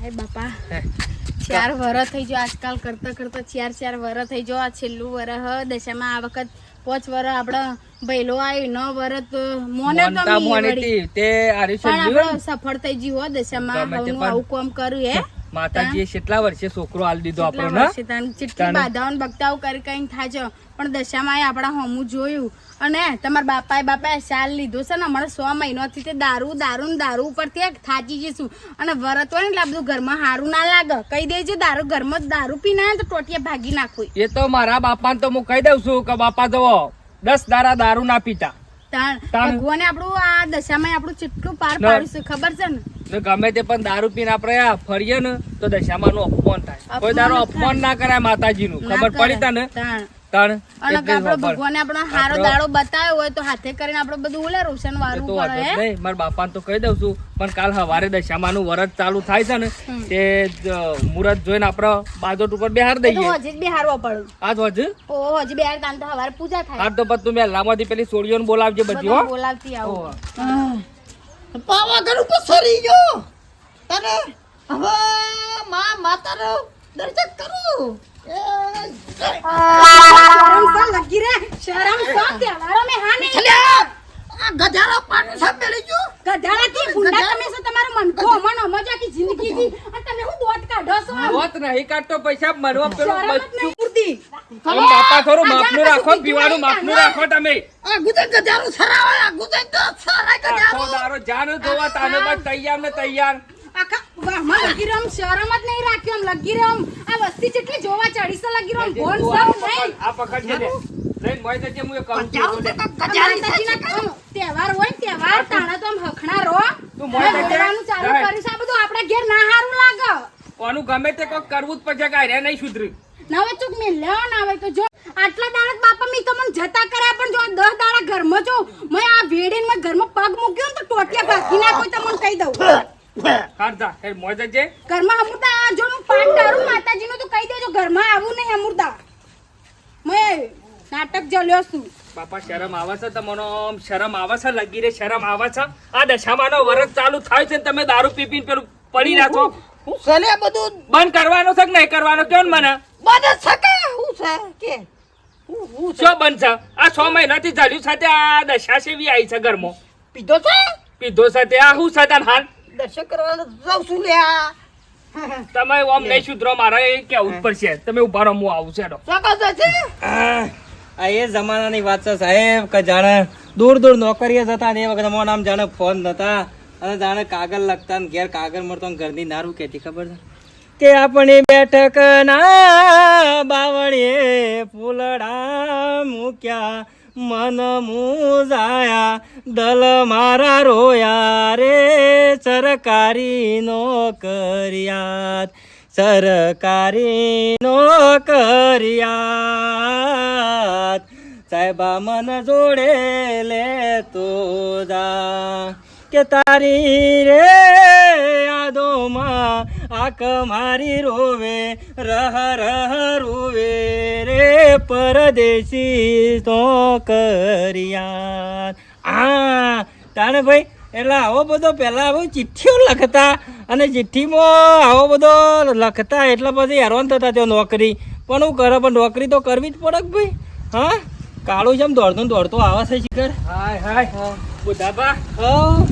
હાય બાપા. ચાર વર થઈ ગયો આજકાલ કરતા કરતા ચાર ચાર વર થઈ ગયો. આ છેલ્લું વર હ દશામાં આ વખત પાંચ વરસ આપડે ભૈલો નો ન મોને તો મોની. તી, પણ સફળ થઈ ગયું હો દશામાં. હું આવું કામ કર્યું હે. માતાજીએ કેટલા વર્ષે છોકરો આલ દીધો આપણને? કેટલી તાન. બાધાઓ ને કરી કઈ થાય છે પણ દશામાં આપણા હોમું જોયું. અને તમારા બાપાએ બાપાએ સાલ લીધો છે ને હમણાં સો મહિનોથી તે દારૂ દારૂ દારૂ ઉપરથી થાચી જઈશું. અને વરત હોય ને એટલે બધું ઘરમાં સારું ના લાગે. કહી દેજો દારૂ ઘરમાં દારૂ પી ના તો ટોટિયા ભાગી નાખો. એ તો મારા બાપાને તો હું કહી દઉં છું કે બાપા તો દસ દારા દારૂ ના પીતા. ભગવાને આપણું આ દશામાં આપણું ચેટલું પાર ના. પાડ્યું છે ખબર છે ને? ને ગમે તે પણ દારૂ પીને આપણે ફરીએ ને તો દશામાં નું અપમાન થાય. કોઈ દારૂ અપમાન ના કરાય માતાજીનું નું ખબર પડી તને? તાણ. તણ અને આપણો ખબર. આપણો હારો દાડો બતાવ્યો હોય તો હાથે કરીને આપણે બધું ઓલે રોશન વાળું પડે નહીં. મારા બાપાને તો કહી દઉં છું પણ કાલ સવારે દશામાં નું વરત ચાલુ થાય છે ને તે મુરત જોઈને આપણે બાજોટ ઉપર બેહાર દઈએ. હજી આજ હજ? ઓ હજી બે તાન તો હવારે પૂજા થાય. તો પછી તું મેલામાંથી પેલી સોળીઓને બોલાવજે બધી હો. બોલાવતી આવો. પાવાગઢ ઉપર સરી ગયો. તને હવે મા માતાનો દર્શન કરું. શરમ સા લગી રે શરમ સા તહેવારો મે હા નહીં છલ્યા આ ગધાડો સા સામે લઈ ગયો કી ગુંડા તમે સો તમારો મનખો મન મજા કી જિંદગી કી અને તમે હું દોત કાઢો છો દોત નહીં કાઢતો પૈસા મરવા પેલો બચ્ચું પૂરતી તમે બાપા આ માપનું રાખો પીવાનું માપનું રાખો તમે આ ગુજર ગધાડો સરાવા ગુજર તો સરાય ગધાડો દારો જાનો જોવા, તાને બસ તૈયાર ને તૈયાર. આખા વાહમાં લગી રહ્યો શરમ જ નહીં રાખ્યો આમ લગી રહ્યો આ વસ્તી જેટલી જોવા ચડી છે લગી રહ્યો ભોન તું નહીં. આ પકડ છે લઈને મોય જજે, હું કહું છું. જાઉં એટલે. તો ગધાડી માતાજીના આમ તહેવાર હોય તહેવાર તાણા તો આમ હખણા રહો તું મોય અને ચાલુ કરીશ આ બધું આપણા ઘેર ના હારું લાગે. કોનું ગમે તે કોક કરવું જ પછી કાંઈ રે નહીં સુધરી. નવે ચૂક મેં લેવા ના આવે તો જો આટલા દાડા બાપા મી તો મને જતા કર્યા પણ જો દસ દાડા ઘરમાં જો મેં આ વેડીને મેં ઘરમાં પગ મૂક્યો ને તો ટોટિયા ભાગી નાખો તો મને કહી દઉં. હારતા હે મોય જજે ઘરમાં અમૃતા જો હું પાઠ કરું માતાજીનું તો કહી દેજો ઘરમાં આવું નહીં અમૃતા. મેં નાટક જલ્યો છું. બાપા શરમ આવે છે તમને આમ? શરમ આવે છે લગી રે શરમ આવે છે? આ દશામાનો વરસ ચાલુ થાય છે તમે દારૂ પી પીને પેલું પડી રાખો. હું સલે બધું બંધ કરવાનો છે કે નહીં કરવાનો? કેમ મને? બને શકે હું છે? કે? હું હું શું બંધ છે? આ છ મહિનાથી ચાલ્યું સાથે આ દશા સેવી આવી છે ઘરમાં. પીધો છે? પીધો સાથે આ હું સદાન હાલ? દર્શન કરવા જાઉં છું લ્યા. તમે ઓમ નહીં સુધરો મારે એ કેવું ઉપર પડશે તમે ઊભા રહો હું આવું છે હેડો. છે. આ એ જમાનાની વાત છે સાહેબ કે જાણે દૂર દૂર નોકરીએ જતા ને એ વખતે અમારું નામ જાણે ફોન નતા. અને જાણે કાગળ લખતા ને ઘેર કાગળ મળતો ને ઘરની નારું કહેતી ખબર છે? કે આપણી બેઠક ના બાવળીએ ફૂલડા મૂક્યા. મન મુજાયા દલ મારા રોયા રે સરકારી નોકરિયાત સરકારી નોકરિયાત સાહેબા મન જોડે લે તો જા કે તારી રે યાદોમાં આંખ મારી રોવે રહ રહ રોવે રે પરદેશી તો કરિયા આ તાણે ભાઈ એટલે આવો બધો પહેલાં આવો ચિઠ્ઠીઓ લખતા અને ચિઠ્ઠીમાં આવો બધો લખતા એટલે પછી હેરાન થતા તેઓ નોકરી. પણ હું કરે પણ નોકરી તો કરવી જ પડે ભાઈ? હા? કાળું છે એમ ને દોડતો આવે છે શિખર? હાય હાય. બુધાબા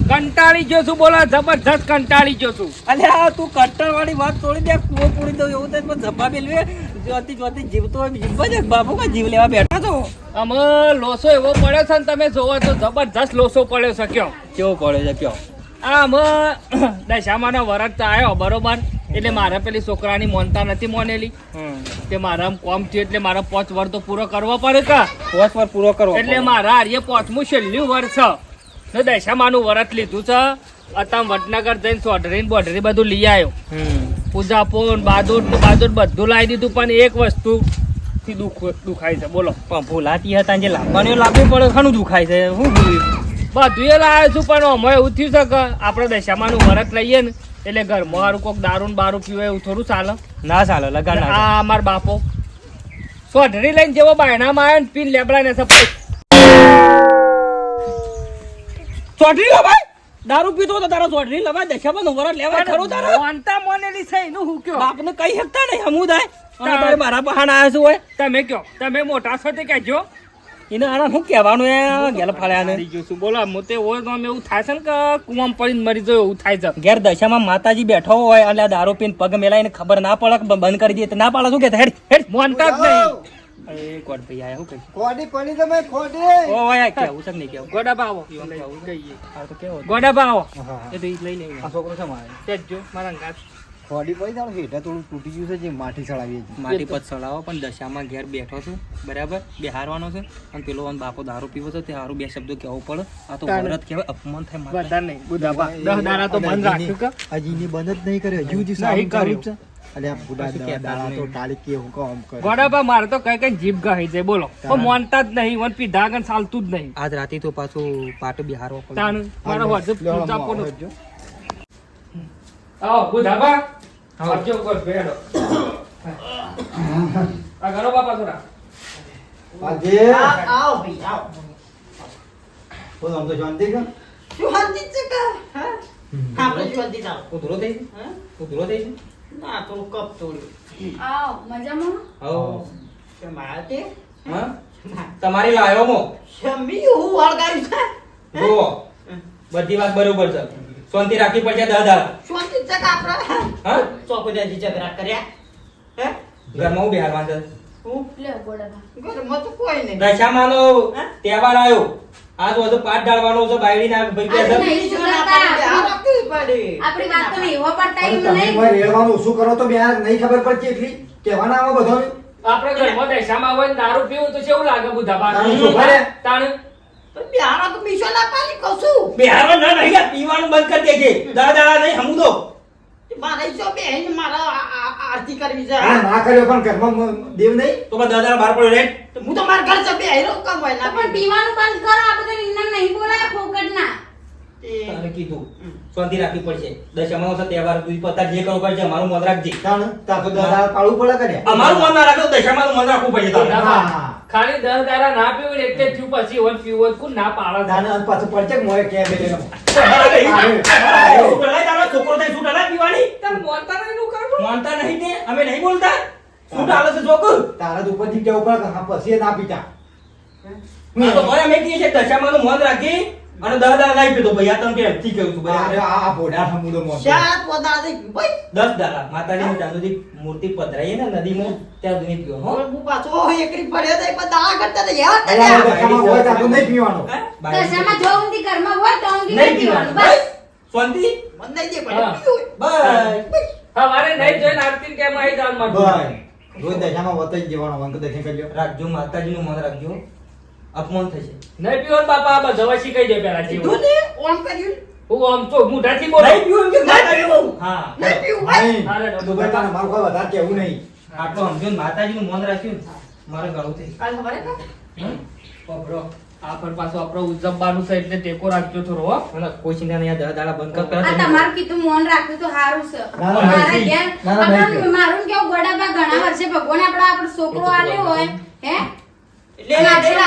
કંટાળી ગયો છું બોલો જબરજસ્ત કંટાળી ગયો છું. અલ્યા તું કંટાળવાળી વાળી વાત છોડી દે કુવો પૂરી દઉં એવું થાય પણ ધબ્બા પેલવે જોતી જોતી જીવતો હોય જીવવા જ બાપુ કા જીવ લેવા બેઠા છો? અમે લોસો એવો પડ્યો છે ને તમે જોવો તો જબરજસ્ત લોસો પડ્યો છે કયો. કેવો પડે છે કયો? આ અમે દશામાનો વરત તો આવ્યો બરોબર? એટલે મારે પેલી છોકરાની મોનતા નથી મોનેલી. કે મારા કોમ થયું એટલે મારા પાંચ વર તો પૂરો કરવો પડે કા? પાંચ વર પૂરો કરવો એટલે મારા આર્ય પાંચમું છેલ્લું વર્ષ છે. ને દશામાનું વરત લીધું છે. અત્યારે વડનગર જઈને સોઢરી ને બોઢરી બધું લઈ આવ્યો. પૂજા પોન બાદુર ને બાદુર બધું લાવી દીધું પણ એક વસ્તુ થી દુખ દુખાય છે. બોલો. પણ ભૂલાતી હતા જે લાવવાનું લાવવું પડે ઘણું દુખાય છે? શું બધું એ લાવ્યો છું પણ અમે એવું થયું છે કે આપણે દશામાનું વરત લઈએ ને એટલે ઘરમાં હારું કોક દારૂ બારું પીવે એવું થોડું ચાલે. ના ચાલે લગાડ હા. આ અમાર બાપો સોઢરી લઈને જેવો બાયણામાં આવ્યો ને પીન લેબડા ને સપાઈ ચોટલી લવાય? દારૂ પીતો તો તારા સોટરી લવા દશામાં વરસ લેવા ખરો તારા? વાંતા મોનેલી છે એનું હું કયો? બાપને કઈ શકતા નહીં હમુદાય અને તારે મારા બહાના આવ્યા છે હોય તમે કયો? તમે મોટા છો તે કહેજો. એને આના શું કહેવાનું એ ગેલ ફાળ્યા ને? ગયો છું. બોલો મોતે હોય તો એવું થાય છે ને કે કુવામાં પડીને મરી જાય એવું થાય છે? ઘેર દશામાં માતાજી બેઠો હોય એટલે દારૂ પીને પગ મેલાઈને ખબર ના પડે બંધ કરી દે તો ના પાડે શું કે હેડ હેડ. મોનતા જ નહીં. એ કોટ ભાઈ આયા શું કહી ખોડી પડી તમે ખોડી. ઓ ભાઈ કેવું છે નહીં કેવું? ગોડા બાવો. કહીએ આ તો કેવો ગોડા બાવો એ તો લઈ લેવું આ છોકરો છે મારે. તે જ જો મારા ગાત ખોડી પડી તારું હેઠા થોડું તૂટી ગયું છે જે માટી ચડાવીએ છીએ. માટી પર ચડાવો પણ દશામાં ઘેર બેઠો છું. બરાબર? બેહારવાનો છે. અને પેલો આમ બાપો દારૂ પીવો છે તે સારું બે શબ્દો કહેવો પડે. આ તો વરત કહેવાય અપમાન થાય મારે બધા નહીં બુધા દસ દાડા તો બંધ રાખ્યું કે? હજી ની બંધ જ નહીં કરે હજુ જ સારું કર્યું. છે. અલ્યા બુડા કશું દાડા તો ટાળી કે હું કામ કરે ગોડાબા મારે તો કઈ કઈ જીભ ગહી જાય બોલો. પણ મોનતા જ નહીં વન પી ધાગન ચાલતું જ નહીં. આજ રાતે તો પાછું પાટ બિહારવા પડે. તાણ મારા હોજે લ્યો, પૂછા આવો, પોનું. આવજો. આવો બુધા બા આવો. આવજો કોર બેડો આ ઘરો બાપા થોડા. આજે? આવો ભાઈ આવો. બોલો આમ તો શાંતિ કે શાંતિ છે કે? હા? આપણે શાંતિ થાવ. ઉધરો થઈ છે? હા? ઉધરો થઈ ના થોડું કપ તોડ્યું. આવો મજામાં? હો કે મારા તે? હા? તમારી લાયો મો. શમી હું વળગાવ્યું છે? જુઓ. બધી વાત બરોબર છે. શાંતિ રાખવી પડશે દાદા શાંતિ છે કે આપણે? હા? ચોકડીયાથી ઝઘડા કર્યા. હે? ઘરમાં ઊભી હાલવા છે? હું? લ્યો ગોડાબા ઘરમાં તો કોઈ નહીં. દશા માનો તહેવાર આવ્યો. આજ વધુ પાઠ ડાળવાનો છે બાયડી ના ભાઈ કે. આપણી. વાત તો એવો પણ ટાઈમ નહીં. કોઈ રેડવાનું શું કરો તો બે નહીં ખબર પડતી એટલી. કહેવાના આવો બધો આપણે ઘરમાં દશામાં હોય ને દારૂ પીવું તો કેવું લાગે બુધા બા તાણ બિહારો તો બીજો ના પાલી કશું છું. બિહારમાં ના નહીં પીવાનું બંધ કરી દેજે. દાદા નહીં હમુદો મારે જો બેન મારા આ- આ- આરતી કરવી છે હા ના કર્યો પણ ઘરમાં દેવ નહીં? તો પણ દહ દાડા બહાર પડ્યો રે. હું તો મારા ઘર છે બેહીરો કામ હોય ના પણ પીવાનું બંધ કરો આ બધા ઇન્ના નહીં બોલાય ફોકટના તે- તારે કીધું. શાંતિ રાખવી પડશે. દશામાનો છે તહેવાર તું પતા જે કરવું પડશે અમારું મન રાખજે. તાણ દાદા પાળવું પડે અમારું મન ના રાખો દશામાનું મન રાખવું તારે. હા. ખાલી દસ દારા ના પીવું ને એટલે થયું પછી વન પીવું હોય કોણ ના પાડે? દાને પાછું પડશે કે મોએ કે બેલે તારો છોકરો થાય? શું ડરાય પીવાની? તાર મોનતા નહીં નું? માનતા નહીં તે? અમે નહીં બોલતા? સુટાલો છે છોકર? તારા તો ઉપરથી કેવું પડે કે હા પછી એ ના પીતા. તો ભાઈ અમે કહીએ છીએ દશામાનું મન રાખી અને દહ દાડા નહીં પીતો ભાઈ આ તમે પહેલથી કહું છું ભાઈ? આ ભોડા સમુદ્ર મોં વધારે દે, ભાઈ. દસ દાડા. ત્યાં સુધી મૂર્તિ પધરાઈ ને નદીમાં ત્યાં સુધી પીવો હો. હું પાછો એકરી પડે તો બધા દાડા કરતા તો યાર. આ દશામાં હોય તો તું નહીં પીવાનો. હે? દશામાં જો ઊંધી ઘરમાં હોય તો ઉંધી નહીં પીવાનું. બસ. શાંતિ? મન નહીં દે, પડે બસ. હવારે નહીં જોઈને આરતી કેમ આવી જવાનું મારું? ભાઈ રોજ દશામાં વતાઈ જવાનો અંક દર્શન કરજો રાખજો માતાજીનું મન રાખજો. અપમાન થશે નહીં પીવો ને બાપા આ વસી કહી દે પેલા જીવ. ને, ઓમ કર્યું. હું આમ તો મોઢાથી બોલ નહીં પીવું કે નહીં પીવું. હા નહીં પીવું, ભાઈ. અરે, તો ભાઈ તારે મારું કોઈ વધારે કેવું નહીં આટલો સમજો ને માતાજીનું મન રાખ્યું ને મારે ઘણું થઈ કાલ સવારે કાં? બાપરો, આ પર પાછો આપણો ઉજબવાનું છે એટલે ટેકો રાખજો થોડો હો. અને કોઈ ચિંતા નહીં દહ દાડા બંધ કર આ તમારું કીધું મોન રાખ્યું તો સારું છે ના, ના, મારા. ઘેર ના, ના, મારું કેવું ગોડાબા ઘણા વર્ષે ભગવાન આપણા આપણો છોકરો આલ્યો હોય હે એટલે એને નહીં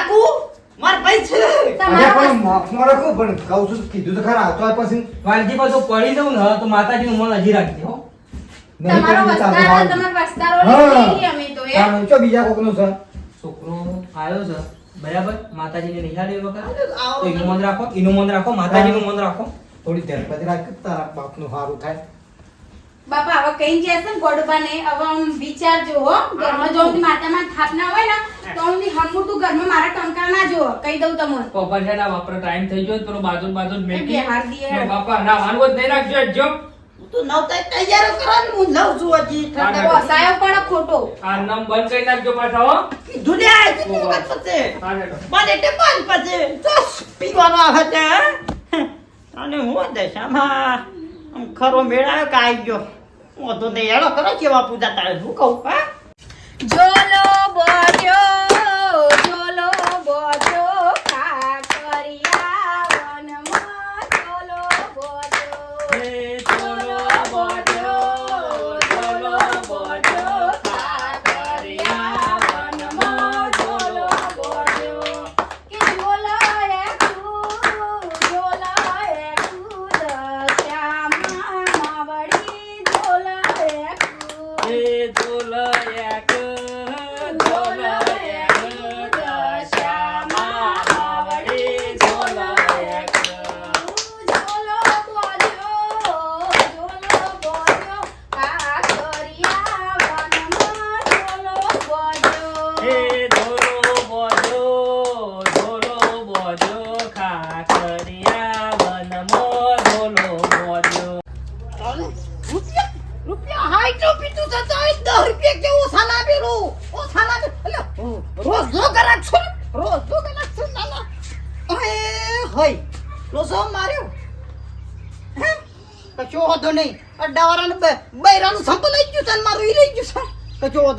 માર ભાઈ છે. તમારા પણ માફમાં રાખું પણ કહું છું કીધું તો ખરા. તો પછી વાલજી પાછું પડી જવું ને તો માતાજીનું મન હજી રાખજે હો. તમારો પડીને ચાલતું વસ્તાર હારું. તમારો વસ્તારો લઈ અમે તો એ ચો બીજા કોકનું છે? છોકરો આવ્યો છે. બરાબર? માતાજીને નિહાળે વખત તો એનું મન રાખો એનું મન રાખો માતાજીનું મન રાખો. થોડી ધરપતિ રાખ તારા બાપનું સારું થાય. બાપા હવે કઈ જશે ને ગોડબાને હવે આમ વિચારજો હો ઘરમાં જો માતામાં થાપના હોય ને તો હું હમું તું ઘરમાં મારા ટંકાર ના જો કહી દઉં તમને પપ્પા છે ને વાપરો ટાઈમ થઈ ગયો તો બાજુ બાજુ મેકી. હાર દીએ. બાપા ના માનવો જ નહીં રાખજો જો તું તો નવ તૈયાર ને હું લઉં છું હજી. ઠંડા સાયો પણ ખોટો આ નામ બંધ કરી નાખજો પાછા હો કીધું ને આ કેટલી. હા, હેડો. મને એટલે બંધ પછી. ચસ, પીવાનો આવે છે, અને હું દશામાં ખરો મેળાયો કે આવી ગયો? હું તો હેડો કરો કેવા પૂજા તારે શું કહું, હા? જોલો બોજો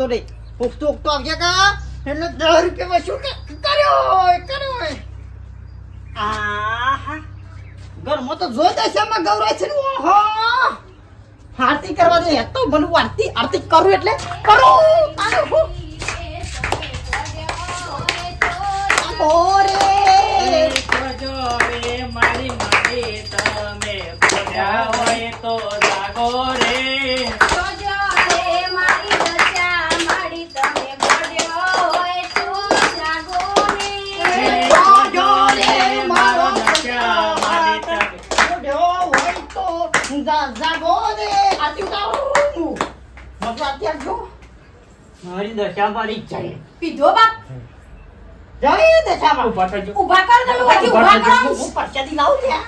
છે નહીં ઉગતો ઉગતો આવ્યા કા? એટલે દસ રૂપિયા વસૂલ કર્યો કર્યો ઘરમાં તો જો દશામાં ગૌરાય છે ઓહો. આરતી કરવા દે તો મને આરતી આરતી કરું એટલે કરું. મારી મારી તમે તો જાગો રે. જાગો રે આરતી ઉતારું મતલબ મારી દશા મારી જાય. પીધો બાપ. જય દશામાં ઊભા થજો. ઊભા કર તમે પછી ઊભા કરો હું પરચાથી લાવું ત્યાં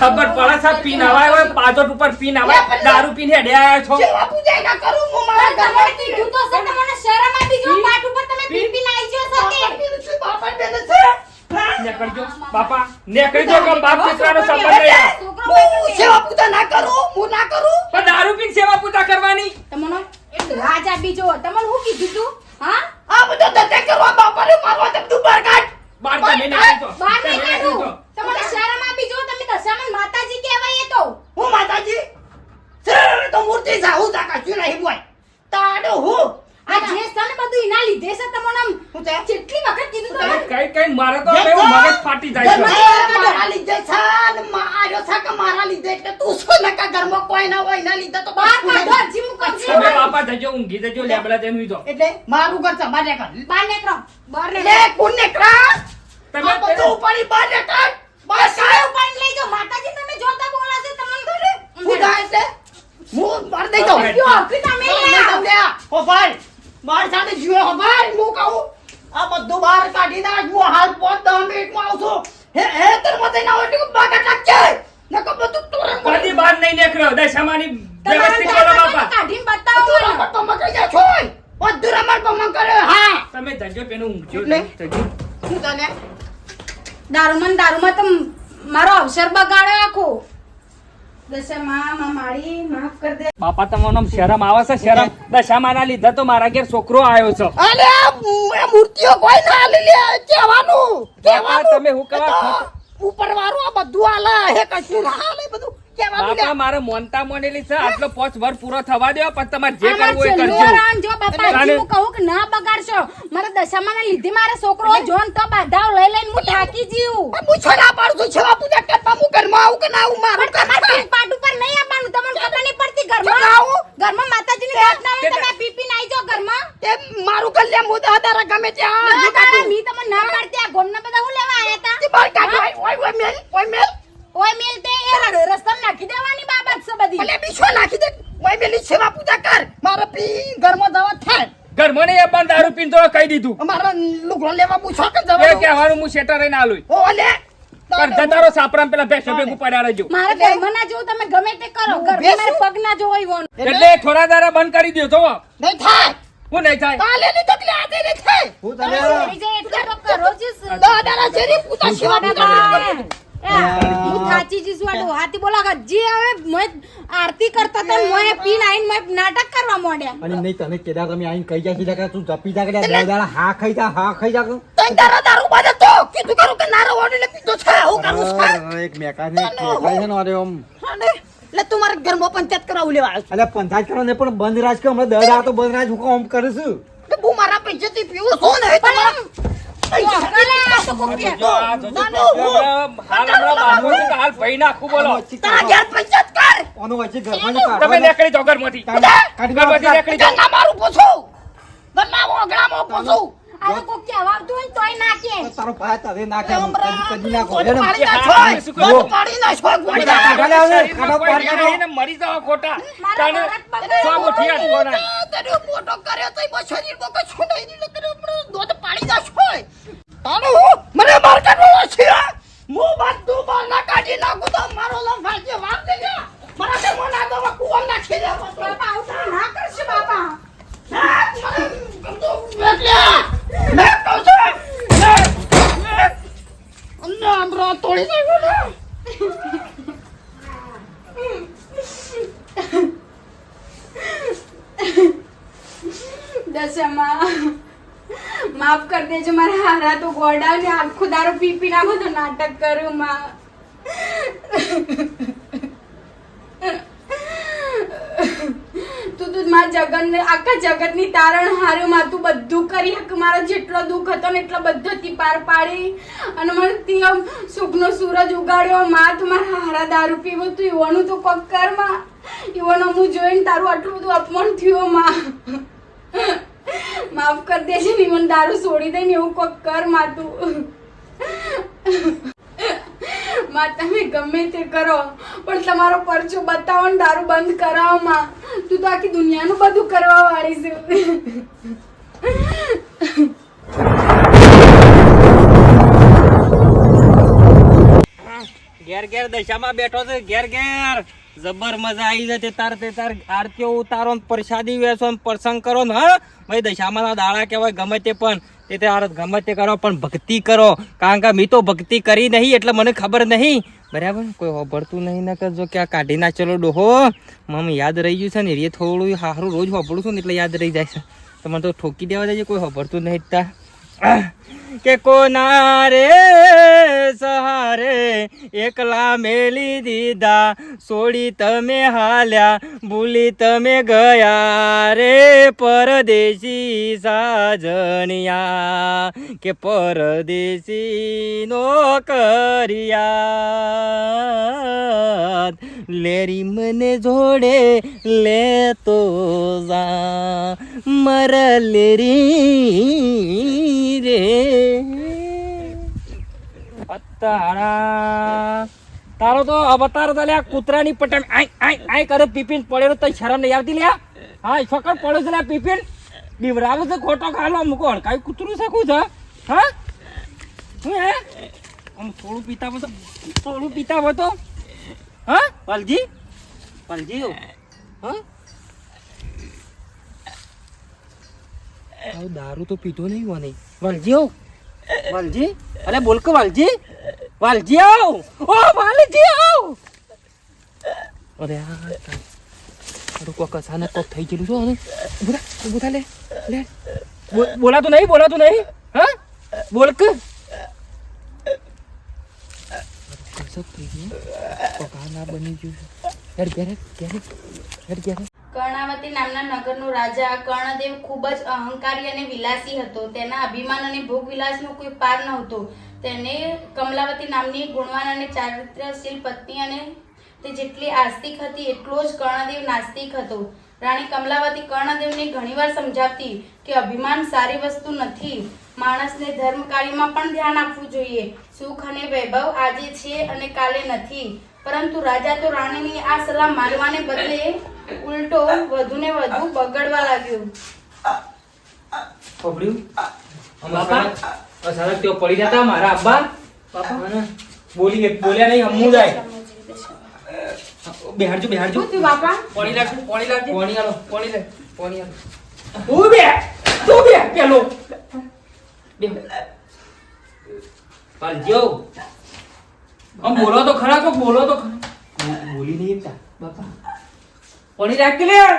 ખબર પડે છે પીન આવાય હોય પાજોટ ઉપર પીન આવાય દારૂ પીને હેડે આયા છો. જેવા પૂજા ના કરું હું મારા ઘરમાં. કીધું તો છે તમને શરમ આપી ગયો પાટ ઉપર તમે પીન પીન આવી ગયો છો તે બાપા બેન છે. નેકળજો. બાપા નેકળજો કે બાપ દીકરાનો સંબંધ નહીં હું સેવા પૂજા ના કરું? હું ના કરું? પણ દારૂ પીને સેવા પૂજા કરવાની. તમને રાજ આપી તમને હું કીધું તું? હા? આ બધો ધંધે કરવા બાપાને મારવા તેમ તું બહાર કાઢ બાર તમે બહાર નહીં કાઢું તમને શરમ આપી જો તમે દશામાં માતાજી કહેવાય એ તો. હું માતાજી? છે તો મૂર્તિ જાઉં તા કશું નહીં બોય તાડો હું. આ જે સન બધું એના લીધે છે તમને હું તે કેટલી વખત કીધું તમે કઈ કઈ મારે તો જે હવે તો- મગજ ફાટી જાય છે. મારા લીધે છે. માર્યો છે કે મારા લીધે? એટલે તું શું નકા ઘરમાં કોઈ ના હોય એના લીધે તો બહાર કાઢો નહીં. હજી હું કહું બાપા જજો ઊંઘી જજો લેબડા જઈને હુઈ એટલે મારું ઘર છે મારે ઘર બહાર નીકળો. બહાર લે નીકળો. કોને તમે આ ઉપાડી બહાર નીકળ. બસ. સારું પાણી લઈ જાઓ. માતાજી તમે જોતા બોલા છે તમને હું જાય છે હું માર દઈ દઉં બસ. તમે માર દઈ દઉં લે. હો ભાઈ મારી સાથે જીવે હો ભાઈ હું કહું. આ બધું બહાર કાઢી નાખ હું હાલ પાંચ દસ મિનિટમાં આવું છું. હે હે તર મતે ના હોય તો બાગા નાખજે નકર બધું તોરણ કદી બહાર નહીં નીકળ્યો દશામાની વ્યવસ્થિત બોલો બાપા. કાઢી બતાવો બધું મને. રમત તો મકઈ જાય છોય બધું રમણ તો કરે હા. તમે જજો પેનું ઊંઘજો? જજો. હું તને? દારૂમાં દારૂમાં તો મારો અવસર બગાડ્યો આખો દશામાં માં મારી માફ કરી દે બાપા તમારો શરમ આવે છે? શરમ? દશામાના લીધા તો મારા ઘેર છોકરો આવ્યો છે. અલે એ મૂર્તિઓ કોઈ ના લે લે કહેવાનું કહેવાનું. તમે હું કહેવા ઉપર વાળું આ બધું આલે હે કશું ના બધું. બાપા મારે મોનતા મોનેલી છે. આટલો પોચ વર પૂરો થવા દો પછી તમારે જે કરવું એ કરજો. જો બાપા હું કહું કે ના બગાડશો. મારા દશામાં લીધે મારા છોકરો જોન તો બાધાઓ લઈ લઈને હું થાકી જીવું. હું છોડા પાડું છું. છેવા પૂજા કરવા હું ઘરમાં આવું કે ના આવું? મારું તમારે ઘરમાં પીઠ પાટ ઉપર નહીં આવવાનું. તમને ખબર નહીં પડતી ઘરમાં? આવું? ઘરમાં માતાજીની વાત ના હોય તમે આ પી પીને ઘરમાં. તે મારું લે હું દાદા ગમે ત્યાં જે. મી તમને ના પાડતી. આ ગોમના બધા હું લેવા આયા તે? તા કાઢો. ઓય ઓય ઓય મેલ ઓય મેલ. ઓય મેલ તે એ ર- રસ્તામાં નાખી દેવાની બાબત છે બધી. ભલે બીછો નાખી દે. ઓય મેલી સેવા પૂજા કર. મારા પી ઘરમાં દવા થાય. ઘરમાં એ પણ દારૂ પીન તો કહી દીધું. અમારા લુગડો લેવા પૂછો કે એ જવાનું કહેવાનું હું શેટર રહીને આલું ઓ લે પણ જતારો સાપરામ પેલા ભેંસો ભેગું પડ્યા રહેજો. મારે ઘરમાં ના જો તમે ગમે તે કરો. ઘર મારે પગ ના જો હોય વોન. એટલે થોડા દારા બંધ કરી દો તો નહીં થાય. હું નહીં થાય. કાલે ની તકલી આજે નહીં થાય. હું તમે એટલે એટલું તો કરો જ છે. દાદાના પૂતા શિવા એ, હું. થાચી જઈશ વાટું. હાથી બોલા કે હવે મોય આરતી કરતા હતા ને મોય પીને આઈને નાટક કરવા માંડ્યા અને નહીં તને કેદા તમે આઈને કહી જાય સીધા કે તું જપી જા કે દાડા દાડા હા ખાઈ જા હા ખાઈ જા કે તઈ દારૂ બાજે તો કીધું કરું કે નારો ઓડીને પીધો છે હું કરું છું એક મેકાનિક મેકાઈ છે અરે આમ. એટલે તું મારા ઘરમાં પંચાયત કરાવું લેવા આવ્યો અલ્યા પંચાયત કરો ને પણ બંધ રાજ કે હમણાં દર દાડા તો બંધ રાજ હું કામ કરું છું. મારા પૈસેથી પીવું છું ને તમારા તમે નીકળી જાઓ ઘરમાંથી. ઘરમાંથી નીકળી જાઓ. મારું પૂછું. ઓગળામાં પૂછું. આ તો કોક આવતું હોય તોય તારો નાખે. કદી નાખો પાડી નાખો પાડી નાખો. મરી ખોટા. મારા તને સો. તને કર્યો તો એમાં શરીરમાં કશું નહીં એટલે તને હમણાં દોધ પાડી નાખો તારે મને છે હું? બધું બહાર ના કાઢી નાખું તો મારો લંફા છે વાત દે મારા તે મોના તો કુવા નાખી દે બાપા, આવું ના કરશો, બાપા. દશામાં માફ કરી દેજો, મારા હારા તો ગોડા ને આખું દારૂ પી પી નાખો તો નાટક કરું, માં. Ha તું તું માં જગન આખા જગતની તારણ હાર્યો માં તું બધું કરી હક, મારો જેટલો દુઃખ હતો ને એટલો બધો તી પાર પાડી. અને મને તી આમ સુખનો સૂરજ ઉગાડ્યો માં તું મારા હારા દારૂ પીવો તું એવાનું તો કોક કરમાં એવાનો હું જોઈને તારું આટલું બધું અપમાન થયું, માં. માફ કરી દેજે ને મને દારૂ છોડી દે ને, એવું કોક કરમાં તું. માં તમે ગમે તે કરો, પણ તમારો પરચો બતાવો ને દારૂ બંધ કરાવો માં તું તો આખી દુનિયાનું બધું કરવા વાળી છે. ઘેર ઘેર દશામાં બેઠો છે, ઘેર ઘેર. જબર મજા આવી તે તાર તે તાર આરતીઓ ઉતારો ને પ્રસાદી વેચો ને પ્રસંગ કરો ને, હા? ભાઈ દશામાં દાડા કહેવાય ગમે તે પણ. તે તાર ગમે તે કરો, પણ ભક્તિ કરો. કારણ કે મેં તો ભક્તિ કરી નહીં એટલે મને ખબર નહીં. બરાબર? કોઈ હોભળતું નહીં, ને કરજો કે આ કાઢી ના ચલો ડોહો. મમ, યાદ રહી ગયું છે ને એ થોડું સારું રોજ હોભળું છું ને એટલે યાદ રહી જાય છે. તમારે તો ઠોકી દેવા જાય કોઈ હોભળતું નહીં તા. કે કોના રે સહારે એકલા મેલી દીધા? છોડી તમે હાલ્યા, ભૂલી તમે ગયા રે પરદેશી સાજણિયા કે પરદેશી નો કરિયા લેરી મને જોડે લેતો જા. મર લેરી રે અતારા તારો તો અવતાર તો લ્યા કૂતરાની પટણ આય આઈ આય કરે પીપીન પડેલો તો શરમ નહીં આવતી લ્યા હા છોકર પડ્યો છે લ્યા પીપીન બીવરાવે છે ખોટો ખાલો મૂકો હડકાવી કૂતરું શકું છે હા શું હે આમ થોડું પીતા હોય થોડું પીતા હોય તો હા પલજી પલજી હા આવું દારૂ તો પીધો નહીં મને. વાલજી આવ. વાલજી? અરે બોલ કે વાલજી? વાલજી આવ. ઓ, વાલજી આવ. અરે આ કોક અચાનક કોક થઈ ગયેલું છો, અને ઊભા ઊભા લે લે. બોલ- બોલાતું નહીં બોલાતું નહીં. હા? બોલ કે. કસબ થઈ ગયું. કોક ના બની ગયું યાર ઘેરે ઘેરે યાર ઘેરે. કર્ણાવતી નામના નગરનો રાજા કર્ણદેવ ખૂબ જ અહંકારી અને વિલાસી હતો. તેના અભિમાન અને ભોગ વિલાસનો કોઈ પાર નહોતો. તેને કમલાવતી નામની ગુણવાન અને ચારિત્રશીલ પત્ની અને તે જેટલી આસ્તિક હતી, એટલો જ કર્ણદેવ નાસ્તિક હતો. રાણી કમલાવતી કર્ણદેવને ઘણીવાર સમજાવતી કે અભિમાન સારી વસ્તુ નથી. માણસને ધર્મકાર્યમાં પણ ધ્યાન આપવું જોઈએ. સુખ અને વૈભવ આજે છે અને કાલે નથી. પરંતુ રાજા તો રાણીની આ સલાહ માનવાને બદલે ઉલટો વધુને વધુ બગડવા લાગ્યો. ખબર્યું બાપા? અચાનક તેઓ પડી જતા મારા અબ્બા. બાપા? બોલી બોલ્યા નહીં હમું જાય. બેહાડજો બેહાડજો. તું બાપા? પાણી લાગજો પાણી લાગજો પાણી આલો. પાણી લે પાણી આલો. તું બે તું બે પેલો. બે. પાલજો. આમ બોલો તો ખરા તો બોલો તો ખરા? બોલી નહીં એકતા. બાપા. પાણી રાખી લે આ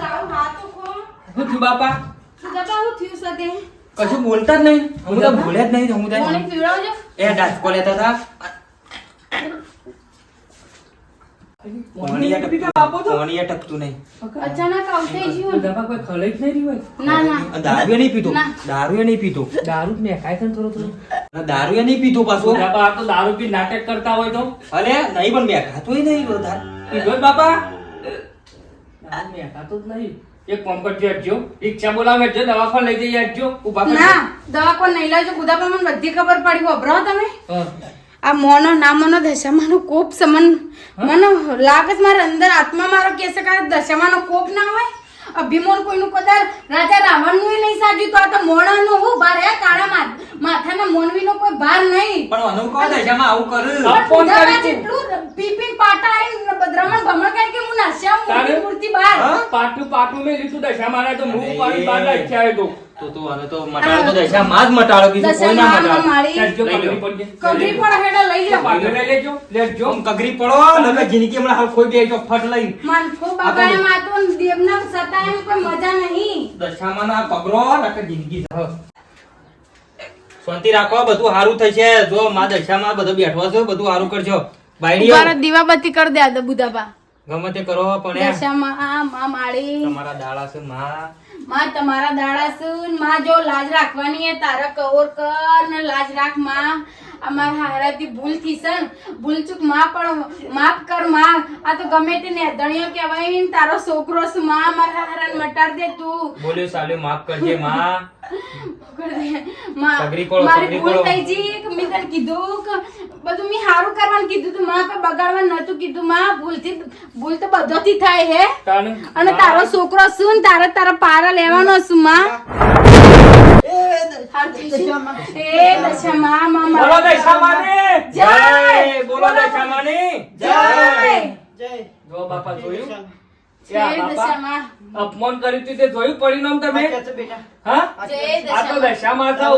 લાવ હાથ તો ખો હું છું બાપા. શું બાપા હું? થયું સદે કશું બોલતા જ નહીં. હું તો બોલ્યા જ નહીં હું પાણી પીવડાવજો. એ ડાચકો લેતા હતા. પાણી ટકતું નહીં. અચાનક આવતે જીવ બાપા કોઈ ખલાઈ જ નહીં રહ્યું ના ના. દારૂ નહીં પીતો દારૂ નહીં પીતો દારૂ જ મેં ખાય છે થોડો થોડો. દારૂ નહીં પીતો પાછો. બાપા આ તો દારૂ પી નાટક કરતા હોય તો. અરે નહીં પણ મેં ખાતું નહીં વધારે. પીધો બાપા. દારૂ મેં ખાતો જ નહીં. એક પંપટ આપજો રિક્ષા બોલાવે જો દવાખાને લઈ જઈ આપજો ઊભા ના દવાખાને નહીં લાવજો ખુદા પર મને બધી ખબર પડી. વભરો તમે. આ મોનો ના મોનો દશામાનો કોપ સમન મને લાગે મારા અંદર આત્મા મારો કે છે કે આ દશામાનો કોપ ના હોય. અભિમોન કોઈનું કદર રાજા રાવણનું નહીં સાજ્યું તો આ તો મોણાનો હું ભાર હે કાળા માથ માથાના મોનવીનો કોઈ ભાર નહીં પણ અનુભવ જમા આવું કરું ફોન કરી તું. જેટલું પી પી પાટા આઈ બદ્રમણ ભમણ કરી કે હું નાશ્યા મૂર્તિ? મૂર્તિ બહાર હા? પાટું પાટું મેં લીધું દશામાના તો મુખ. પાડી બહાર નાખી આવ્યો તો. તો તો આને તો મટાડો તો દશામાં જ મટાડો બીજું કોઈ ના મટાડો? મારી ચાલ, જો લઈ લો. પગડી પડજે. કગરી પણ હેડો લઈ લો પાટું લઈ લેજો. લેજો. આમ કગરી પડો નકર જિંદગી હમણાં હાલ કોઈ બે ફટ લઈ મન ખૂબ માતો દેવના સતાય કોઈ મજા નહીં. દશામાં ના પકડો નકર જિંદગી જાઓ. શાંતિ રાખો બધું સારું થશે. જો માં દશામાં બધો બેઠો છો બધું સારું કરજો. ઉગારો દીવાબત્તી કરી દે આ બુધાબા ગમે તે કરો પણ દશામાં આ માળી તમારા દાડા છે માં. માં તમારા દાડા સુનમાં જો લાજ રાખવાની હે, તારા કવર કર ને લાજ રાખ, માં. અમાર હારાથી ભૂલથી સન ને, ભૂલ ચૂકમાં પણ માફ કર, માં. આ તો ગમે તે નેદણીઓ કહેવાય ને, તારો છોકરો સુ માં. મારા હારાને મટાડ દે તું. બોલ્યો, સાલ્યો, માફ કરજે, માં. કર દે. માં પગડી પડો, મારી ભૂલ થઈ જી કે મેં તને કીધું કે બધું મેં સારું કરવાનું કીધું તું માં કોઈ બગાડવાનું નતું કીધું માં. ભૂલથી ભૂલ તો બધોથી થાય હે. અને તારો છોકરો શું ને તારે તારા પારા લેવાનો શું માં? એ દશામાં. માં બોલો મારા દશામાને. જય! બોલો દશામાની. જય! જય! જો બાપા જોયું? અપમાન કર્યું હતું તે જોયું પરિણામ તમે? હા? આ તો દશામાં. હતા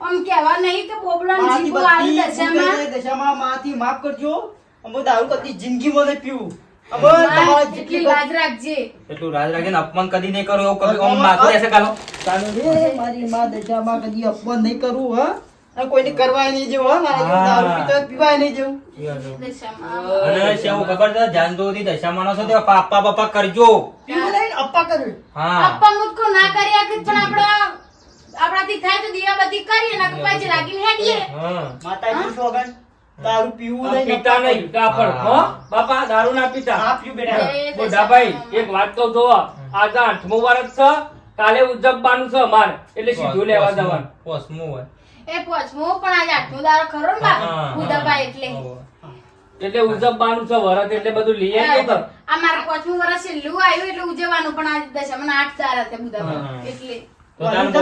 આમ કહેવા નહીં કે જીભું દશામાં. દશામાં માથી માફ કરજો. અમે દારૂ કદી જિંદગીમાં નહીં પીવું. અપમાન કદી નહીં કરું એવું કદી મારી માં દશામાં કદી અપમાન નહીં કરું હા? કોઈને કરવાય નહીં જેવું હા મારા જેવું દારૂ પીતો પીવાય નહીં જેવું. અને શેવું ખબર છે? ધ્યાન દો દી દશામાનો તે પાપા બાપા કરજો. પીવું નહીં પપ્પા કર્યું હા. અપ્પા મુટકો ના કરી આખી પણ આપણા આપણાથી થાય તો દીવાબત્તી કરીએ ના પછી લાગીને હેડીએ. માતાજી સોગન દારૂ પીવું નહીં પીતા નહીં કાપડ હો. બાપા દારૂ ના પીતા. હા પીવું બેટા. જય બોધાભાઈ એક વાત કહું જો આજે આઠમું વર્ષ છે કાલે ઉજવવાનું છે અમારે. એટલે સીધું લેવા જવાનું. પોસમું હોય. એ પોચમો પણ આજે આઠમો દારો ખરો ને બા હા. એટલે. એટલે ઉજવવાનું છે વરત એટલે બધું લઈ તો. આ મારા પાંચમું વર્ષ છેલ્લું આવ્યું એટલે ઉજવવાનું પણ આજે દશામાં આઠ દારા છે બુધાભાઈ એટલે. તો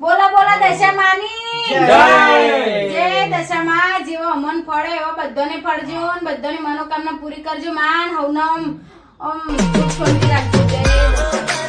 બોલા બોલા. દશામાની. જય! જય. દશામાં જેવો અમન ફળે એવો બધાને ફળજો અને બધાની મનોકામના પૂરી કરજો. માન હવનમ ઓમ રાખજો. જય